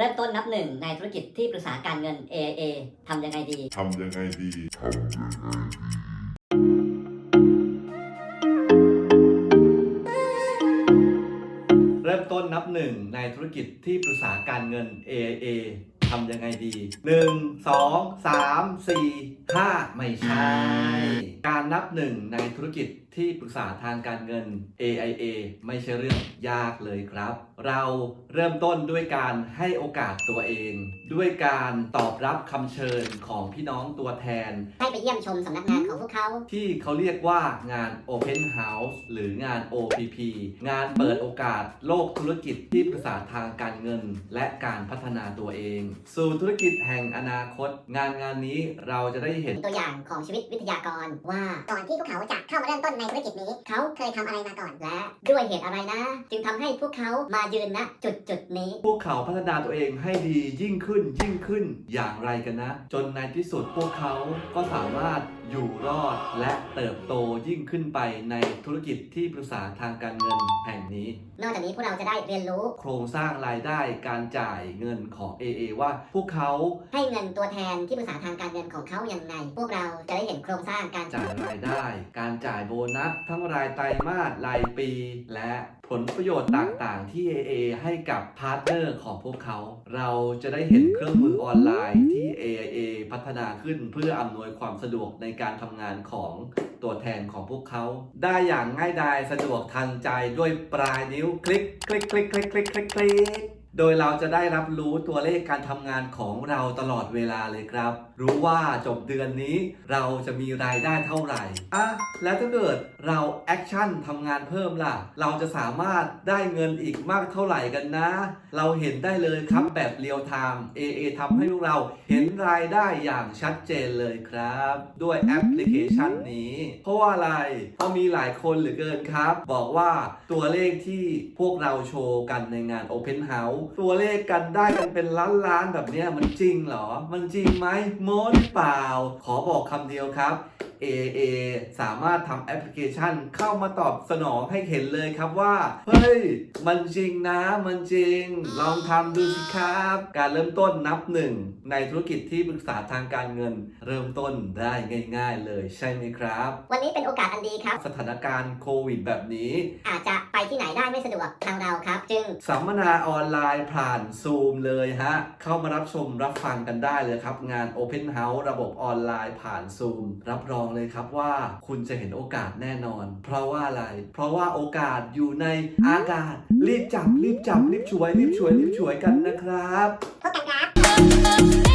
เริ่มต้นนับหนึ่งในธุรกิจที่ปรึกษาการเงิน AIA ทำยังไงดี ทำยังไงดีเริ่มต้นนับหนึ่งในธุรกิจที่ปรึกษาการเงิน AIA ทำยังไงดี 1 2 3 4 5 ไม่ใช่ การนับหนึ่งในธุรกิจที่ปรึกษาทางการเงิน AIA ไม่ใช่เรื่องยากเลยครับ เราเริ่มต้นด้วยการให้โอกาสตัวเอง ด้วยการตอบรับคำเชิญของพี่น้องตัวแทน ให้ไปเยี่ยมชมสำนักงานของพวกเขา ที่เขาเรียกว่างาน Open House หรืองาน OPP งานเปิดโอกาสโลกธุรกิจที่ปรึกษาทางการเงิน และการพัฒนาตัวเอง สู่ธุรกิจแห่งอนาคต งานงานนี้เราจะได้เห็นตัวอย่างของชีวิตวิทยากรว่าก่อนที่พวกเขาจะเข้ามาเริ่มต้นในธุรกิจนี้ เขาเคยทำอะไรมาก่อนและด้วยเหตุอะไรนะ จึงทำให้พวกเขามายืนณจุดจุดๆนี้ พวกเขาพัฒนาตัวเองให้ดียิ่งขึ้นยิ่งขึ้นอย่างไรกันนะ จนในที่สุดพวกเขาก็สามารถอยู่รอดและเติบโตยิ่งขึ้นไปในธุรกิจที่ปรึกษาทางการเงินแห่งนี้ นอกจากนี้พวกเราจะได้เรียนรู้ โครงสร้างรายได้การจ่ายเงินของ AA ว่าพวกเขาให้เงินตัวแทนที่ปรึกษาทางการเงินของเขาอย่างไรพวกเราจะได้เห็นโครงสร้างการจ่ายรายได้ การจ่ายโบนัสทั้งรายไตรมาสรายปี และผลประโยชน์ต่างๆ ที่ AA ให้กับพาร์ทเนอร์ของพวกเขา เราจะได้เห็นเครื่องมือออนไลน์ที่ AIA พัฒนาขึ้นเพื่ออำนวยความสะดวกในการทำงานของตัวแทนของพวกเขา ได้อย่างง่ายดายสะดวกทันใจด้วยปลายนิ้วคลิกคลิกคลิกคลิกคลิกคลิกคลิก โดยเราจะได้รับรู้ตัวเลขการทำงานของเราตลอดเวลาเลยครับ รู้ว่าจบเดือนนี้เราจะมีรายได้เท่าไหร่อะแล้วถ้าเกิดเราแอคชั่นทำงานเพิ่มล่ะ เราจะสามารถได้เงินอีกมากเท่าไหร่กันนะ เราเห็นได้เลยครับแบบเรียลไทม์ AA ทำให้พวกเราเห็นรายได้อย่างชัดเจนเลยครับ ด้วยแอปพลิเคชันนี้ เพราะว่าอะไรเพราะมีหลายคนเหลือเกินครับ บอกว่าตัวเลขที่พวกเราโชว์กันในงาน Open House ตัวเลขกันได้กันเป็นล้านล้านๆแบบเนี้ยมันจริงเหรอ มันจริงไหมโม้หรือเปล่า ขอบอกคำเดียวครับ AA สามารถทำแอปพลิเคชันเข้ามาตอบสนองให้เห็นเลยครับว่า เฮ้ย มันจริงนะ มันจริง ลองทำดูสิครับ การเริ่มต้นนับหนึ่งในธุรกิจที่ปรึกษาทางการเงิน เริ่มต้นได้ง่าย ๆ เลยใช่ไหมครับ วันนี้เป็นโอกาสอันดีครับ สถานการณ์โควิดแบบนี้ อาจจะไป ที่ไหนได้ไม่สะดวกทางเราครับ จึง สัมมนาออนไลน์ผ่านซูมเลยฮะ เข้ามารับชมรับฟังกันได้เลยครับ งาน Open House ระบบออนไลน์ผ่านซูมรับรองเลยครับว่าคุณจะเห็นโอกาสแน่นอน เพราะว่าอะไร เพราะว่าโอกาสอยู่ในอากาศ รีบจับรีบจับรีบช่วยรีบช่วยรีบช่วยกันนะครับพวก